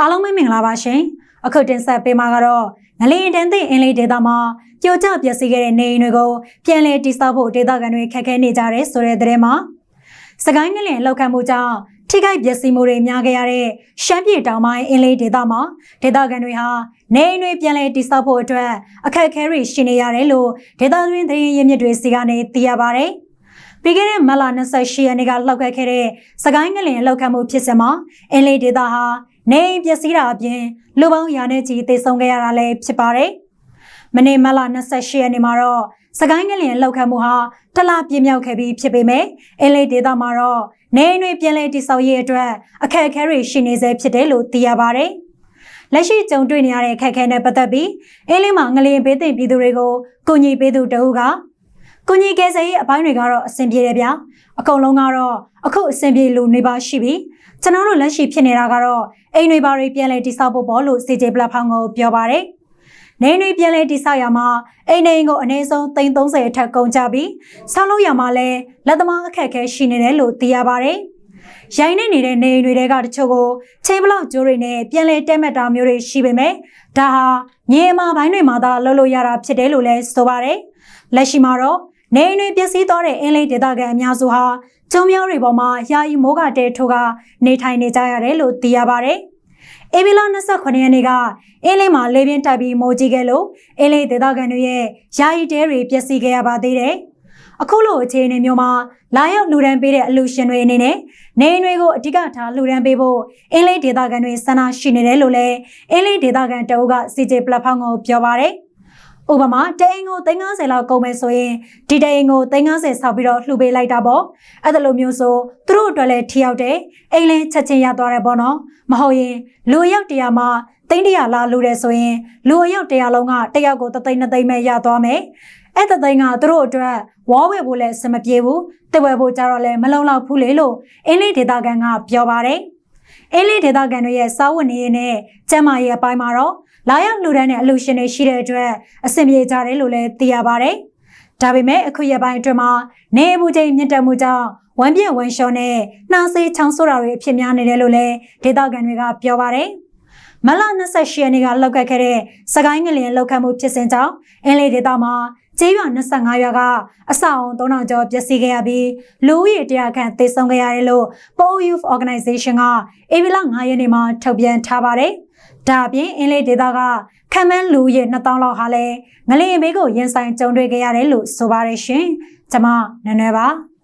အားလုံးပဲမင်္ဂလာပါရှင်အခုတင်ဆက်ပေးမှာကတော့ငလင်တန်းသိအင်းလေးဒေသမှာပြိုကျပျက်စီးခဲ့တဲ့နေအိမ်တွေကိုပြန်လည်တည်ဆောက်ဖို့ဒေသခံတွေခက်ခဲနေကြတယ်ဆိုတဲ့သတင်းမှာစကိုင်းငလင်လောက်ခံမှုကြောင့်ထိခိုက်ပျက်စီးမှုတွေများခဲ့ရတဲ့ရှမ်းပြည်တောင်ပိုင်းအင်းလေးဒေသမှာဒေသခံတွေဟာနေအိမ်တွေပြန်လည်တည်ဆောက်ဖို့အတွက်အခက်အခဲတွေရှိနေရတယ်လို့ဒေသတွင်းသတင်းရင်းမြစ်တွေစီကနေသိရပါတယ်ပြီးခဲ့တဲ့မလ28ရက်နေ့ကလောက်ခဲ့တဲ့စကိုင်းငလင်လောက်ခံမှုဖြစ်စဉ်မှာအင်းလေးဒေသဟာ နေအိမ်ပျက်စီးတာအပြင်လူပေါင်းရာနဲ့ချီသေဆုံးခဲ့ရတာလည်းဖြစ်ပါတယ်။မနေ့မလ28ရက်နေ့မှာတော့စကိုင်းငလျင်လောက်ခတ်မှုဟာတလပြင်းမြောက်ခဲ့ပြီးဖြစ်ပေမဲ့အင်းလေးဒေသမှာတော့နေအိမ်တွေပြန်လည်တည်ဆောက်ရေးအတွက်အခက်အခဲတွေရှိနေဆဲဖြစ်တယ်လို့သိရပါတယ်။လက်ရှိကြုံတွေ့နေရတဲ့အခက်အခဲနဲ့ပတ်သက်ပြီးအင်းလေးမှာငလျင်ဘေးသိမ့်ပြည်သူတွေကိုကူညီပေးသူတအုပ်က ကုညီကယ်ဆယ်ရေးအပိုင်းတွေကတော့အဆင်ပြေတယ်ဗျာအကုန်လုံးကတော့အခုအဆင်ပြေလို့နေပါရှိပြီကျွန်တော်တို့လက်ရှိဖြစ်နေတာကတော့အိမ်တွေဘာတွေပြန်လဲတိဆောက်ဖို့ပေါ့လို့ CJ platform ကိုပြောပါတယ်နေတွေပြန်လဲတိဆောက်ရမှာအိမ်နေကိုအနည်းဆုံး330အထက်ကုန်ကြပြီးဆောက်လို့ရမှာလဲလက်သမားအခက်အခဲရှိနေတယ်လို့သိရပါတယ်ရိုင်းနေနေတဲ့နေအိမ်တွေကတချို့ကိုချိန်ဘလောက်ကျိုးတွေနဲ့ပြန်လဲတဲမက်တာမျိုးတွေရှိပေမဲ့ဒါဟာညင်အမာပိုင်းတွေမှာသာလှုပ်လို့ရတာဖြစ်တယ်လို့လဲဆိုပါတယ်လက်ရှိမှာတော့ နေအိမ်တွေပျက်စီးသွားတဲ့အင်းလေးဒေသခံအများစုဟာကျုံမြောင်းတွေပေါ်မှာယာယီမိုးကတဲထိုးကနေထိုင်နေကြရတယ်လို့သိရပါတယ်။အေဘီလာ29ရက်နေ့ကအင်းလေးမှာလေပြင်းတိုက်ပြီးမိုးကြီးခဲ့လို့အင်းလေးဒေသခံတွေရဲ့ယာယီတဲတွေပျက်စီးခဲ့ရပါသေးတယ်။အခုလိုအခြေအနေမျိုးမှာလာရောက်လူဒန်းပေးတဲ့အလူရှင်တွေအနေနဲ့နေအိမ်တွေကိုအဓိကထားလူဒန်းပေးဖို့အင်းလေးဒေသခံတွေဆန္ဒရှိနေတယ်လို့လည်းအင်းလေးဒေသခံတအုပ်က CJ platform ကိုပြောပါတယ်။ ဥပမာတအိမ်ကို350လောက်ကုန်မယ်ဆိုရင်ဒီတအိမ်ကို350ဆောက်ပြီးတော့လှူပေးလိုက်တာပေါ့အဲ့ဒါလိုမျိုးဆိုသူတို့အတွက်လည်းထိရောက်တယ်အိမ်လည်းချက်ချင်းရသွားတယ်ပေါ့နော်မဟုတ်ရင်လူရောက်တရားမှာသိန်းတရာလာလူတယ်ဆိုရင်လူရောက်တရားလုံးကတယောက်ကို3သိန်း2သိန်းပဲရသွားမယ်အဲ့တသိန်းကသူတို့အတွက်ဝေါ်ဝယ်ဖို့လည်းစမပြေဘူးတဝယ်ဖို့ကြတော့လည်းမလုံလောက်ဘူးလေလို့အင်းလေးဒေတာကန်ကပြောပါတယ် အင်းလေးဒေတာကန်တွေရဲ့စားဝတ်နေရေးနဲ့ကျန်းမာရေးအပိုင်းမှာတော့လာရောက်လူဒန်းတဲ့အလူရှင်တွေရှိတဲ့အတွက်အဆင်ပြေကြတယ်လို့လည်းသိရပါတယ်။ဒါပေမဲ့အခုရက်ပိုင်းအတွင်းမှာနေအပူချိန်မြင့်တက်မှုကြောင့်ဝမ်းပြည့်ဝမ်းလျှောနဲ့နှာစေးချောင်းဆိုးတာတွေအဖြစ်များနေတယ်လို့လည်းဒေသခံတွေကပြောပါတယ်။ မလ28ရက်နေ့ကလောက်ကခဲ့တဲ့စကိုင်းငလျင်လောက်ခတ်မှုဖြစ်စဉ်ကြောင့်အင်းလေးဒေသမှာကျေးရွာ25ရွာကအဆောက်အုံ3000ကျော်ပျက်စီးခဲ့ရပြီးလူဦးရေ100ခန့်သေဆုံးခဲ့ရတယ်လို့ PO Youth Organization ကဧပြီလ9ရက်နေ့မှာထုတ်ပြန်ထားပါတယ်။ဒါအပြင်အင်းလေးဒေသကခံမန်းလူရဲ့2000လောက်ဟာလည်းငလျင်ဘေးကိုရင်ဆိုင်ကြုံတွေ့ခဲ့ရတယ်လို့ဆိုပါတယ်ရှင်။ကျွန်မနွယ်နွယ်ပါ။